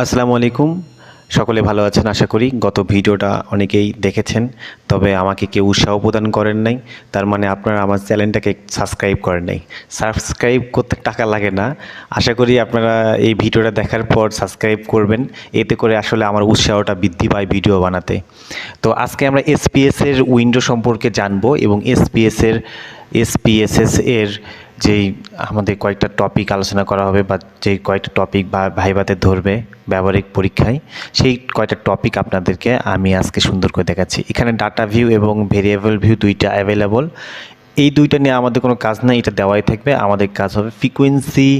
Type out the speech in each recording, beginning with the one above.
আসসালামু আলাইকুম। সকলে ভালো আছেন? আশা করি গত ভিডিওটা অনেকেই দেখেছেন। তবে আমাকে কেউ উৎসাহ প্রদান করেন নাই। তার মানে আপনারা আমার চ্যানেলটাকে সাবস্ক্রাইব করেন নাই। সাবস্ক্রাইব করতে টাকা লাগে না। আশা করি আপনারা এই ভিডিওটা দেখার পর সাবস্ক্রাইব করবেন। এতে করে আসলে আমার উৎসাহটা বৃদ্ধি পায় ভিডিও বানাতে। তো আজকে আমরা এসপিএসের উইন্ডো সম্পর্কে জানব এবং এসপিএসের এসপিএসএস এর যেই আমাদের কয়েকটা টপিক আলোচনা করা হবে বা যেই কয়েকটা টপিক বা ভাইবাতে ধরবে ব্যবহারিক পরীক্ষায়, সেই কয়টা টপিক আপনাদেরকে আমি আজকে সুন্দর করে দেখাচ্ছি। এখানে ডাটা ভিউ এবং ভেরিয়েবল ভিউ দুইটা অ্যাভেলেবল এই দুইটা নিয়ে আমাদের কোনো কাজ নাই, এটা দেওয়াই থাকবে। আমাদের কাজ হবে ফ্রিকুয়েন্সি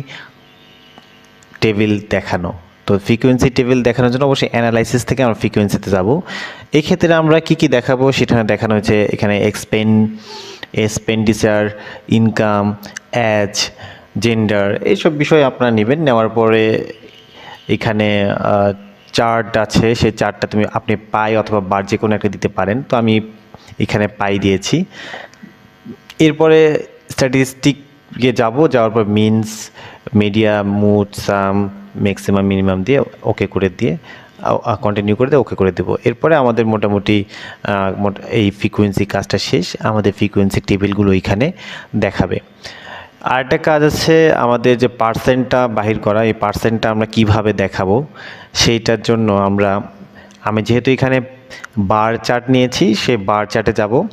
টেবিল দেখানো। তো ফ্রিকোয়েন্সি টেবিল দেখানোর জন্য অবশ্যই অ্যানালাইসিস থেকে আমরা ফ্রিকোয়েন্সিতে যাব। এক্ষেত্রে আমরা কি কি দেখাবো সেখানে দেখানো হয়েছে, এখানে এক্সপেন এক্সপেন্ডিচার ইনকাম অ্যাজ জেন্ডার এইসব বিষয় আপনারা নেবেন। নেওয়ার পরে এখানে চার্ট আছে। সেই চার্টটা তুমি আপনি পাই অথবা বার যে কোনো একটা দিতে পারেন। তো আমি এখানে পাই দিয়েছি। এরপরে স্ট্যাটিস্টিকে যাব। যাওয়ার পর means median mode sum maximum minimum দিয়ে ওকে করে দিয়ে কন্টিনিউ করে দিয়ে ওকে করে দেবো। এরপরে আমাদের মোটামুটি মোট- এই ফ্রিকুয়েন্সি কাজটা শেষ। আমাদের ফ্রিকুয়েন্সি টেবিলগুলো এখানে দেখাবে। আরেকটা কাজ আছে, আমাদের যে পার্সেন্টটা বাহির করা, এই পার্সেন্টটা আমরা কীভাবে দেখাবো, সেইটার জন্য আমরা, আমি যেহেতু এখানে বার চার্ট নিয়েছি সে বার চার্টে যাব।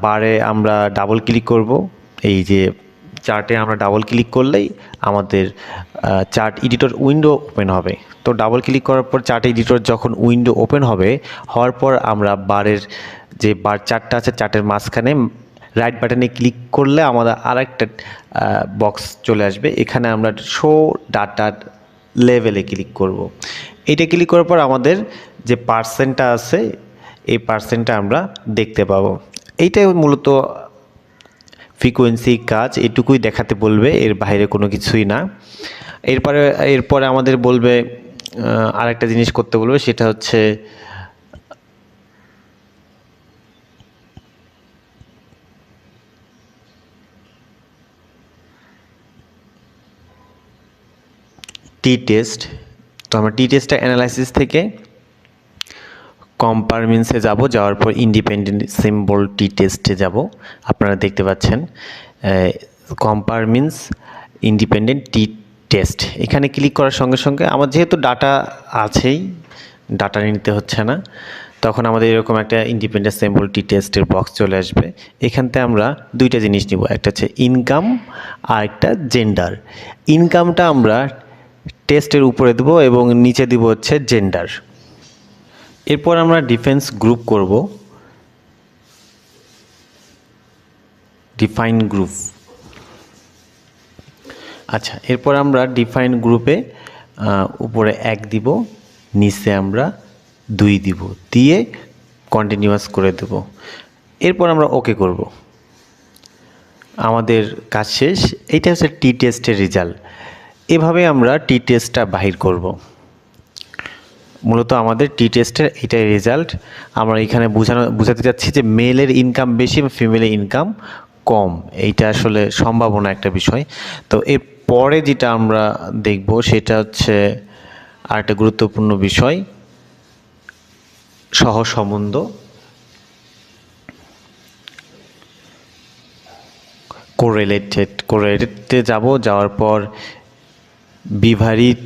বারে আমরা ডাবল ক্লিক করব, এই যে চার্টে আমরা ডাবল ক্লিক করলেই আমাদের চার্ট এডিটর উইন্ডো ওপেন হবে। তো ডাবল ক্লিক করার পর চার্ট এডিটর যখন উইন্ডো ওপেন হবে, হওয়ার পর আমরা বারের যে বার চার্টটা আছে, চার্টের মাঝখানে রাইট বাটনে ক্লিক করলে আমাদের আরেকটা বক্স চলে আসবে। এখানে আমরা শো ডাটা লেভেলে ক্লিক করব। এটা ক্লিক করার পর আমাদের যে পার্সেন্টটা আছে, এই পার্সেন্টটা আমরা দেখতে পাবো। এইটাই মূলত ফ্রিকোয়েন্সি কাজ এটুকুই দেখাতে বলবে, এর বাইরে কোনো কিছুই না। এরপরে এরপরে আমাদের বলবে আরেকটা জিনিস করতে বলবে, সেটা হচ্ছে টি টেস্ট তো আমরা টি টেস্টটা অ্যানালাইসিস থেকে কম্পারমিন্সে যাব, যাওয়ার পর ইন্ডিপেন্ডেন্ট সিম্বল টি টেস্টে যাব। আপনারা দেখতে পাচ্ছেন compare means independent T test এখানে ক্লিক করার সঙ্গে সঙ্গে আমার যেহেতু ডাটা আছেই ডাটা নিতে হচ্ছে না, তখন আমাদের এরকম একটা ইন্ডিপেন্ডেন্ট সিম্বল টি টেস্টের বক্স চলে আসবে। এখানতে আমরা দুইটা জিনিস নিব, একটা হচ্ছে ইনকাম আর একটা জেন্ডার ইনকামটা আমরা টেস্টের উপরে দেবো এবং নিচে দিব হচ্ছে জেন্ডার এরপর আমরা ডিফেন্স গ্রুপ করব। ডিফাইন গ্রুপ আচ্ছা এরপর আমরা ডিফাইন গ্রুপে উপরে এক দিব, নিচে আমরা দুই দিব, দিয়ে কন্টিনিউয়াস করে দেব। এরপর আমরা ওকে করব। আমাদের কাজ শেষ। এইটা হচ্ছে টি টেস্টের রেজাল্ট এভাবে আমরা টি টেস্টটা বাহির করব। মূলত আমাদের টি টেস্টের এটাই রেজাল্ট আমরা এখানে বোঝানো, বোঝাতে চাচ্ছি যে মেলের ইনকাম বেশি এবং ফিমেলের ইনকাম কম। এইটা আসলে সম্ভাবনা একটা বিষয়। তো এর পরে যেটা আমরা দেখব সেটা হচ্ছে আরেকটা গুরুত্বপূর্ণ বিষয় সহ সম্বন্ধ কোরেলেটেড কোরেলেটে যাব, যাওয়ার পর বিভারিট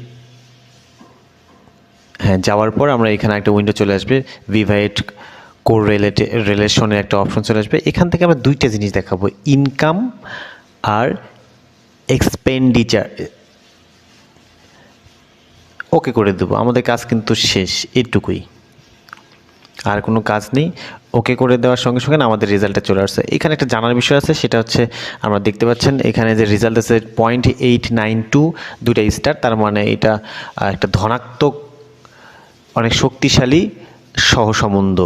হ্যাঁ যাওয়ার পর আমরা এখানে একটা উইন্ডো চলে আসবে ভিভাইট কোর রিলেটে রিলেশনের একটা অপশন চলে আসবে। এখান থেকে আমরা দুইটা জিনিস দেখাবো ইনকাম আর এক্সপেন্ডিচার ওকে করে দেবো, আমাদের কাজ কিন্তু শেষ, এটুকুই। আর কোনো কাজ নেই ওকে করে দেওয়ার সঙ্গে সঙ্গে আমাদের রেজাল্টটা চলে আসছে। এখানে একটা জানার বিষয় আছে, সেটা হচ্ছে আমরা দেখতে পাচ্ছেন, এখানে যে রেজাল্ট আছে পয়েন্ট এইট নাইন টু দুইটা স্টার তার মানে এটা একটা ধনাত্মক অনেক শক্তিশালী সহসম্বন্ধ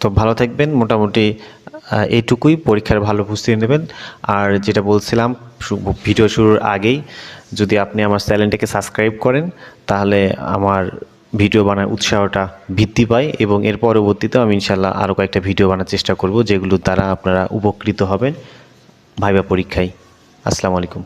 তো ভালো থাকবেন, মোটামুটি এইটুকুই। পরীক্ষার ভালো প্রস্তুতি নেবেন। আর যেটা বলছিলাম ভিডিও শুরুর আগেই, যদি আপনি আমার চ্যানেলটাকে সাবস্ক্রাইব করেন, তাহলে আমার ভিডিও বানার উৎসাহটা বৃদ্ধি পায় এবং এর পরবর্তীতেও আমি ইনশাল্লাহ আরও কয়েকটা ভিডিও বানার চেষ্টা করব, যেগুলোর দ্বারা আপনারা উপকৃত হবেন ভাইবা পরীক্ষায়। আসসালামু আলাইকুম।